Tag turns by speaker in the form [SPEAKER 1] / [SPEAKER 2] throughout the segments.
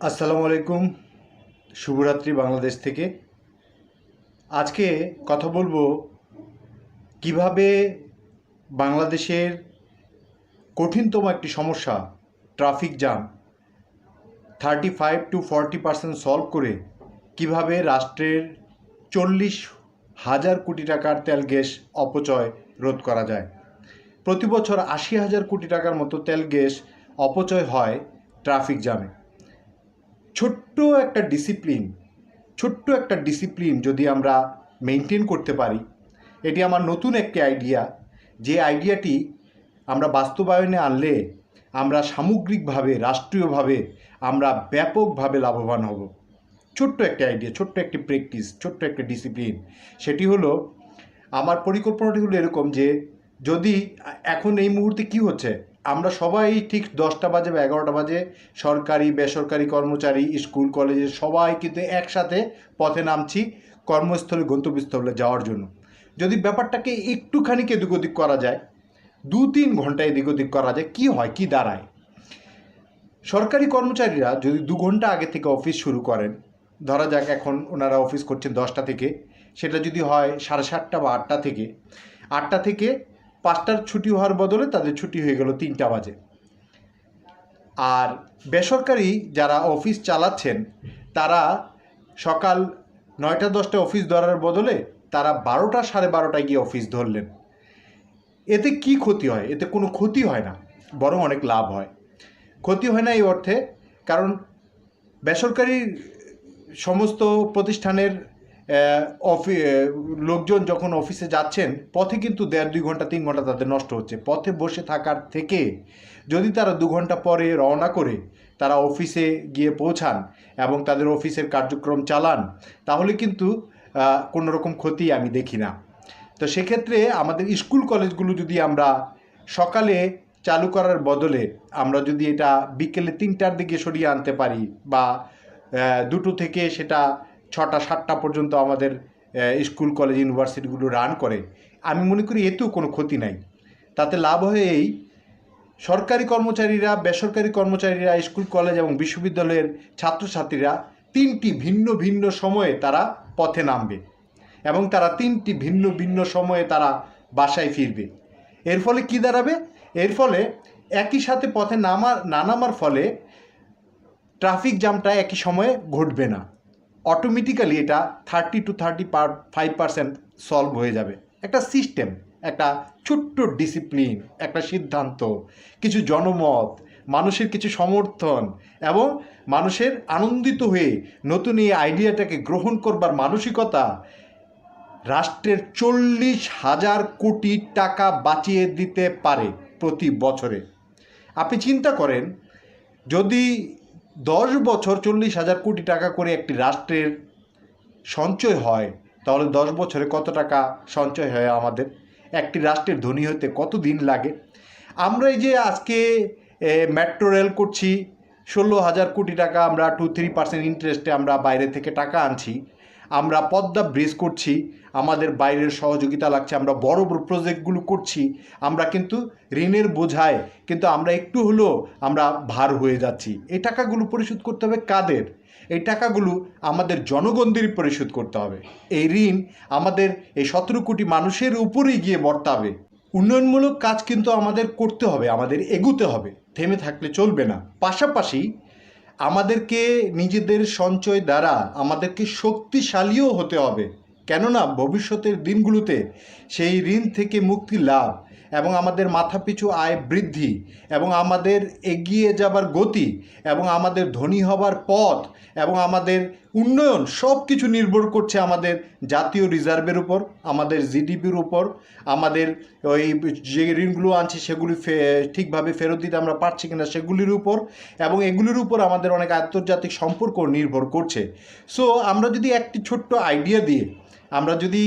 [SPEAKER 1] আসসালামু আলাইকুম। শুভরাত্রি বাংলাদেশ থেকে। আজকে কথা বলব কীভাবে বাংলাদেশের কঠিনতম একটি সমস্যা, traffic jam thirty five to forty percent solve করে কীভাবে রাষ্ট্রের চল্লিশ হাজার কোটি টাকার তেল, গ্যাস অপচয় রোধ করা যায়। প্রতি বছর আশি হাজার কোটি টাকার মতো তেল, গ্যাস অপচয় হয় ট্রাফিক জ্যামে। ছোট্ট একটা ডিসিপ্লিন ছোট্ট একটা ডিসিপ্লিন যদি আমরা মেনটেন করতে পারি, এটি আমার নতুন একটি আইডিয়া যে আইডিয়াটি আমরা বাস্তবায়নে আনলে আমরা সামগ্রিকভাবে, রাষ্ট্রীয়ভাবে আমরা ব্যাপকভাবে লাভবান হব। ছোট্ট একটা আইডিয়া ছোট্ট একটি প্র্যাকটিস ছোট্ট একটা ডিসিপ্লিন সেটি হলো আমার পরিকল্পনাটি হলো এরকম যে, যদি এখন এই মুহূর্তে কি হচ্ছে আমরা সবাই ঠিক দশটা বাজে বা এগারোটা বাজে সরকারি, বেসরকারি কর্মচারী, স্কুল, কলেজে সবাই কিন্তু একসাথে পথে নামছি কর্মস্থলে, গন্তব্যস্থলে যাওয়ার জন্য। যদি ব্যাপারটাকে একটুখানি এদিক ওদিক করা যায় দু তিন ঘণ্টা এদিক ওদিক করা যায়, কি হয়, কি দাঁড়ায়? সরকারি কর্মচারীরা যদি দু ঘণ্টা আগে থেকে অফিস শুরু করেন, ধরা যাক এখন ওনারা অফিস করছেন দশটা থেকে, সেটা যদি হয় সাড়ে সাতটা বা আটটা থেকে আটটা থেকে পাঁচটার ছুটি হওয়ার বদলে তাদের ছুটি হয়ে গেল তিনটা বাজে। আর বেসরকারি যারা অফিস চালাচ্ছেন, তারা সকাল নয়টা দশটা অফিস ধরার বদলে তারা বারোটা সাড়ে বারোটায় গিয়ে অফিস ধরলেন। এতে কি ক্ষতি হয়? এতে কোনো ক্ষতি হয় না, বরং অনেক লাভ হয়। ক্ষতি হয় না এই অর্থে, কারণ বেসরকারি সমস্ত প্রতিষ্ঠানের অফি লোকজন যখন অফিসে যাচ্ছেন, পথে কিন্তু দেড় দুই ঘণ্টা, তিন ঘণ্টা তাদের নষ্ট হচ্ছে। পথে বসে থাকার থেকে যদি তারা দু ঘণ্টা পরে রওনা করে, তারা অফিসে গিয়ে পৌঁছান এবং তাদের অফিসের কার্যক্রম চালান, তাহলে কিন্তু কোনো রকম ক্ষতি আমি দেখি না। তো সেক্ষেত্রে আমাদের স্কুল কলেজগুলো যদি আমরা সকালে চালু করার বদলে আমরা যদি এটা বিকেলে তিনটার দিকে সরিয়ে আনতে পারি বা দুটো থেকে সেটা ছটা, সাতটা পর্যন্ত আমাদের স্কুল, কলেজ, ইউনিভার্সিটিগুলো রান করে। আমি মনে করি এতেও কোনো ক্ষতি নাই। তাতে লাভ হয় এই, সরকারি কর্মচারীরা, বেসরকারি কর্মচারীরা, স্কুল, কলেজ এবং বিশ্ববিদ্যালয়ের ছাত্রছাত্রীরা তিনটি ভিন্ন ভিন্ন সময়ে তারা পথে নামবে এবং তারা তিনটি ভিন্ন ভিন্ন সময়ে তারা বাসায় ফিরবে। এর ফলে কি দাঁড়াবে? এর ফলে একই সাথে পথে নামা, না নামার ফলে ট্রাফিক জ্যামটা একই সময়ে ঘটবে না। অটোমেটিক্যালি এটা thirty to thirty per five percent solve হয়ে যাবে। একটা সিস্টেম একটা ছোট্ট ডিসিপ্লিন একটা সিদ্ধান্ত, কিছু জনমত, মানুষের কিছু সমর্থন এবং মানুষের আনন্দিত হয়ে নতুন এই আইডিয়াটাকে গ্রহণ করবার মানসিকতা রাষ্ট্রের চল্লিশ হাজার কোটি টাকা বাঁচিয়ে দিতে পারে প্রতি বছরে। আপনি চিন্তা করেন, যদি দশ বছর চল্লিশ হাজার কোটি টাকা করে একটি রাষ্ট্রের সঞ্চয় হয়, তাহলে দশ বছরে কত টাকা সঞ্চয় হয় আমাদের? একটি রাষ্ট্রের ধনী হতে কত দিন লাগে? আমরা এই যে আজকে মেট্রো রেল করছি, ষোলো হাজার কোটি টাকা আমরা টু থ্রি পার্সেন্ট ইন্টারেস্টে আমরা বাইরে থেকে টাকা আনছি। আমরা পদ্মা ব্রিজ করছি, আমাদের বাইরের সহযোগিতা লাগছে, আমরা বড় বড় প্রজেক্টগুলো করছি, আমরা কিন্তু ঋণের বোঝায়, কিন্তু আমরা একটু হলেও আমরা ভার হয়ে যাচ্ছি। এই টাকাগুলো পরিশোধ করতে হবে কাদের? এই টাকাগুলো আমাদের জনগণদেরই পরিশোধ করতে হবে। এই ঋণ আমাদের এই সতেরো কোটি মানুষের উপরেই গিয়ে বর্তাবে। উন্নয়নমূলক কাজ কিন্তু আমাদের করতে হবে, আমাদের এগুতে হবে। থেমে থাকলে চলবে না। পাশাপাশি আমাদেরকে নিজেদের সঞ্চয় দ্বারা আমাদেরকে শক্তিশালীও হতে হবে। কেননা ভবিষ্যতের দিনগুলোতে সেই ঋণ থেকে মুক্তি লাভ এবং আমাদের মাথাপিছু আয় বৃদ্ধি এবং আমাদের এগিয়ে যাবার গতি এবং আমাদের ধনী হবার পথ এবং আমাদের উন্নয়ন সব কিছু নির্ভর করছে আমাদের জাতীয় রিজার্ভের উপর, আমাদের জিডিপির উপর, আমাদের ওই যে ঋণগুলো আনছি সেগুলি ঠিকভাবে ফেরত দিতে আমরা পারছি কিনা সেগুলির উপর এবং এগুলির উপর আমাদের অনেক আন্তর্জাতিক সম্পর্ক নির্ভর করছে। সো আমরা যদি একটি ছোট্ট আইডিয়া দিয়ে, আমরা যদি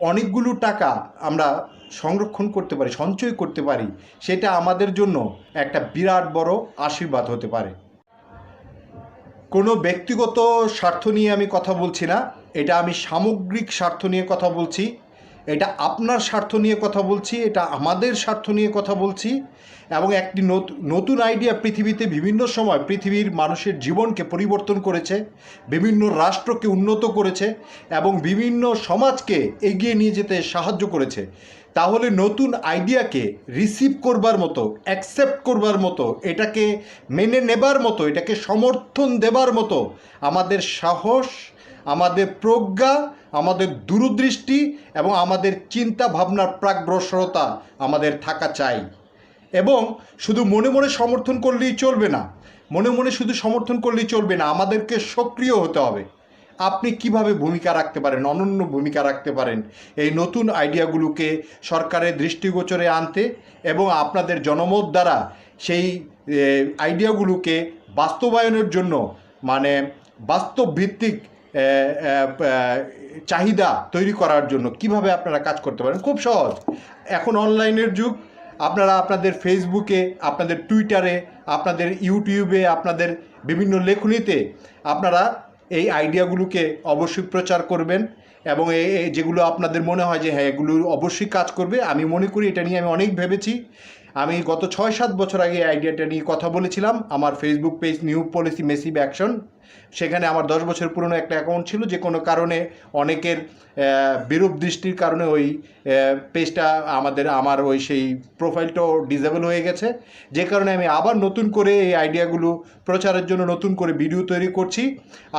[SPEAKER 1] অনেকগুলো টাকা আমরা সংরক্ষণ করতে পারি, সঞ্চয় করতে পারি, সেটা আমাদের জন্য একটা বিরাট বড় আশীর্বাদ হতে পারে। কোনো ব্যক্তিগত স্বার্থ নিয়ে আমি কথা বলছি না, এটা আমি সামগ্রিক স্বার্থ নিয়ে কথা বলছি, এটা আপনার স্বার্থ নিয়ে কথা বলছি, এটা আমাদের স্বার্থ নিয়ে কথা বলছি, এবং একটি নত- নতুন আইডিয়া পৃথিবীতে বিভিন্ন সময় পৃথিবীর মানুষের জীবনকে পরিবর্তন করেছে, বিভিন্ন রাষ্ট্রকে উন্নত করেছে, এবং বিভিন্ন সমাজকে এগিয়ে নিয়ে যেতে সাহায্য করেছে। তাহলে নতুন আইডিয়াকে রিসিভ করবার মতো অ্যাকসেপ্ট করবার মতো, এটাকে মেনে নেবার মতো, এটাকে সমর্থন দেবার মতো আমাদের সাহস, আমাদের প্রজ্ঞা, আমাদের দূরদৃষ্টি এবং আমাদের চিন্তা ভাবনার প্রাগ্রসরতা আমাদের থাকা চাই। এবং শুধু মনে মনে সমর্থন করলেই চলবে না, মনে মনে শুধু সমর্থন করলেই চলবে না, আমাদেরকে সক্রিয় হতে হবে। আপনি কীভাবে ভূমিকা রাখতে পারেন অনন্য ভূমিকা রাখতে পারেন এই নতুন আইডিয়াগুলোকে সরকারের দৃষ্টিগোচরে আনতে এবং আপনাদের জনমত দ্বারা সেই আইডিয়াগুলোকে বাস্তবায়নের জন্য মানে বাস্তব ভিত্তিক এ, এ, এ, চাহিদা তৈরি করার জন্য কীভাবে আপনারা কাজ করতে পারেন? খুব সহজ। এখন অনলাইনের যুগ আপনারা আপনাদের ফেসবুকে আপনাদের টুইটারে আপনাদের ইউটিউবে আপনাদের বিভিন্ন লেখনীতে আপনারা এই আইডিয়াগুলোকে অবশ্যই প্রচার করবেন এবং এ- এ, যেগুলো আপনাদের মনে হয় যে হ্যাঁ এগুলো অবশ্যই কাজ করবে, আমি মনে করি এটা নিয়ে আমি অনেক ভেবেছি। আমি গত ছয় সাত বছর আগে আইডিয়াটা নিয়ে কথা বলেছিলাম। আমার Facebook page new policy massive action সেখানে আমার দশ বছর পুরনো একটা অ্যাকাউন্ট ছিল, যে কোনো কারণে অনেকের বিরূপ দৃষ্টির কারণে ওই পেজটা আমাদের, আমার ওই সেই প্রোফাইলটাও ডিসেবল হয়ে গেছে। যে কারণে আমি আবার নতুন করে এই আইডিয়াগুলো প্রচারের জন্য নতুন করে ভিডিও তৈরি করছি।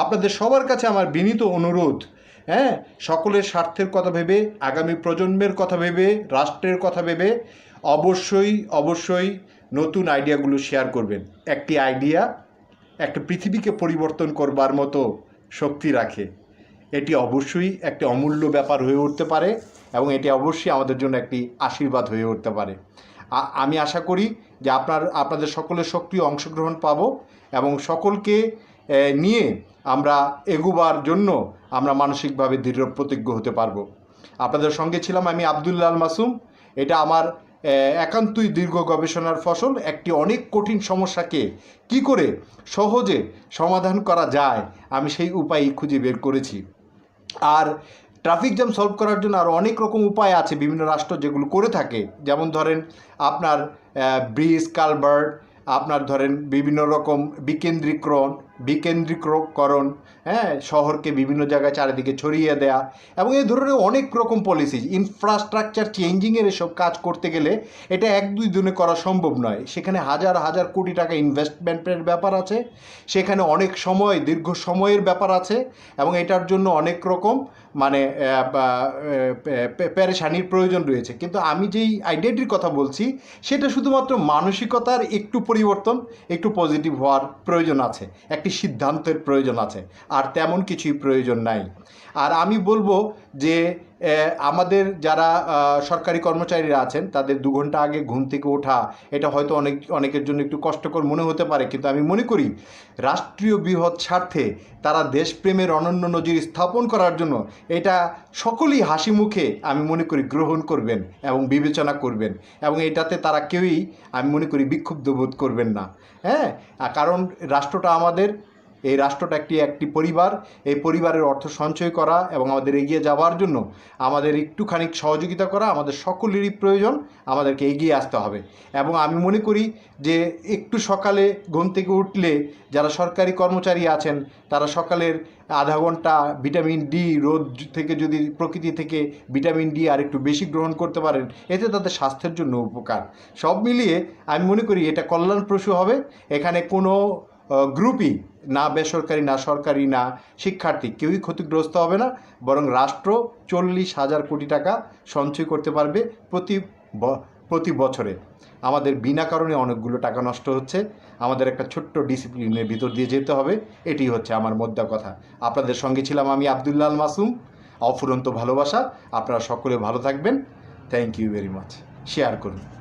[SPEAKER 1] আপনাদের সবার কাছে আমার বিনীত অনুরোধ হ্যাঁ? সকলের স্বার্থের কথা ভেবে, আগামী প্রজন্মের কথা ভেবে, রাষ্ট্রের কথা ভেবে অবশ্যই অবশ্যই নতুন আইডিয়াগুলো শেয়ার করবেন। একটি আইডিয়া, একটা পৃথিবীকে পরিবর্তন করবার মতো শক্তি রাখে। এটি অবশ্যই একটি অমূল্য ব্যাপার হয়ে উঠতে পারে এবং এটি অবশ্যই আমাদের জন্য একটি আশীর্বাদ হয়ে উঠতে পারে। আমি আশা করি যে আপনার, আপনাদের সকলের সক্রিয় অংশগ্রহণ পাবো এবং সকলকে নিয়ে আমরা এগুবার জন্য আমরা মানসিকভাবে দৃঢ় প্রতিজ্ঞ হতে পারব। আপনাদের সঙ্গে ছিলাম আমি আবদুল্লাল মাসুম। এটা আমার একান্তই দীর্ঘ গবেষণার ফসল, একটি অনেক কঠিন সমস্যাকে কি করে সহজে সমাধান করা যায়, আমি সেই উপায় খুঁজে বের করেছি। আর ট্রাফিক জ্যাম সলভ করার জন্য আরও অনেক রকম উপায় আছে বিভিন্ন রাষ্ট্র যেগুলো করে থাকে। যেমন ধরেন, আপনার ব্রিজ, কালভার্ট, আপনার ধরেন বিভিন্ন রকম বিকেন্দ্রীকরণ বিকেন্দ্রীকরণ হ্যাঁ শহরকে বিভিন্ন জায়গায় চারিদিকে ছড়িয়ে দেয়া এবং এই ধরনের অনেক রকম পলিসি ইনফ্রাস্ট্রাকচার চেঞ্জিংয়ের এসব কাজ করতে গেলে এটা এক দুই দিনে করা সম্ভব নয়। সেখানে হাজার হাজার কোটি টাকা ইনভেস্টমেন্টের ব্যাপার আছে, সেখানে অনেক সময়, দীর্ঘ সময়ের ব্যাপার আছে এবং এটার জন্য অনেক রকম মানে প্যারেশানির প্রয়োজন রয়েছে। কিন্তু আমি যেই আইডিয়াটির কথা বলছি, সেটা শুধুমাত্র মানসিকতার একটু পরিবর্তন, একটু পজিটিভ হওয়ার প্রয়োজন আছে, একটি সিদ্ধান্তের প্রয়োজন আছে, আর তেমন কিছুই প্রয়োজন নাই। আর আমি বলব যে আমাদের যারা সরকারি কর্মচারীরা আছেন, তাদের দু ঘণ্টা আগে ঘুম থেকে ওঠা, এটা হয়তো অনেক, অনেকের জন্য একটু কষ্টকর মনে হতে পারে, কিন্তু আমি মনে করি রাষ্ট্রীয় বৃহৎ স্বার্থে তারা দেশপ্রেমের অনন্য নজির স্থাপন করার জন্য এটা সকলেই হাসি মুখে আমি মনে করি গ্রহণ করবেন এবং বিবেচনা করবেন। এবং এটাতে তারা কেউই, আমি মনে করি বিক্ষুব্ধ বোধ করবেন না। হ্যাঁ? কারণ রাষ্ট্রটা আমাদের এই রাষ্ট্রটা একটি একটি পরিবার। এই পরিবারের অর্থ সঞ্চয় করা এবং আমাদের এগিয়ে যাওয়ার জন্য আমাদের একটুখানি সহযোগিতা করা আমাদের সকলেরই প্রয়োজন, আমাদেরকে এগিয়ে আসতে হবে। এবং আমি মনে করি যে একটু সকালে ঘুম থেকে উঠলে যারা সরকারি কর্মচারী আছেন, তারা সকালের আধা ঘণ্টা ভিটামিন ডি রোদ থেকে যদি, প্রকৃতি থেকে ভিটামিন ডি আর একটু বেশি গ্রহণ করতে পারেন, এতে তাদের স্বাস্থ্যের জন্য উপকার। সব মিলিয়ে আমি মনে করি এটা কল্যাণপ্রসূ হবে। এখানে কোনো গ্রুপই না বেসরকারি, না সরকারি, না শিক্ষার্থী কেউই ক্ষতিগ্রস্ত হবে না, বরং রাষ্ট্র চল্লিশ হাজার কোটি টাকা সঞ্চয় করতে পারবে প্রতি প্রতি বছরে। আমাদের বিনা কারণে অনেকগুলো টাকা নষ্ট হচ্ছে। আমাদের একটা ছোট্ট ডিসিপ্লিনের ভিতর দিয়ে যেতে হবে, এটি হচ্ছে আমার মোদ্দা কথা। আপনাদের সঙ্গে ছিলাম আমি আবদুল্লাল মাসুম। অফুরন্ত ভালোবাসা, আপনারা সকলে ভালো থাকবেন। Thank you very much share করুন।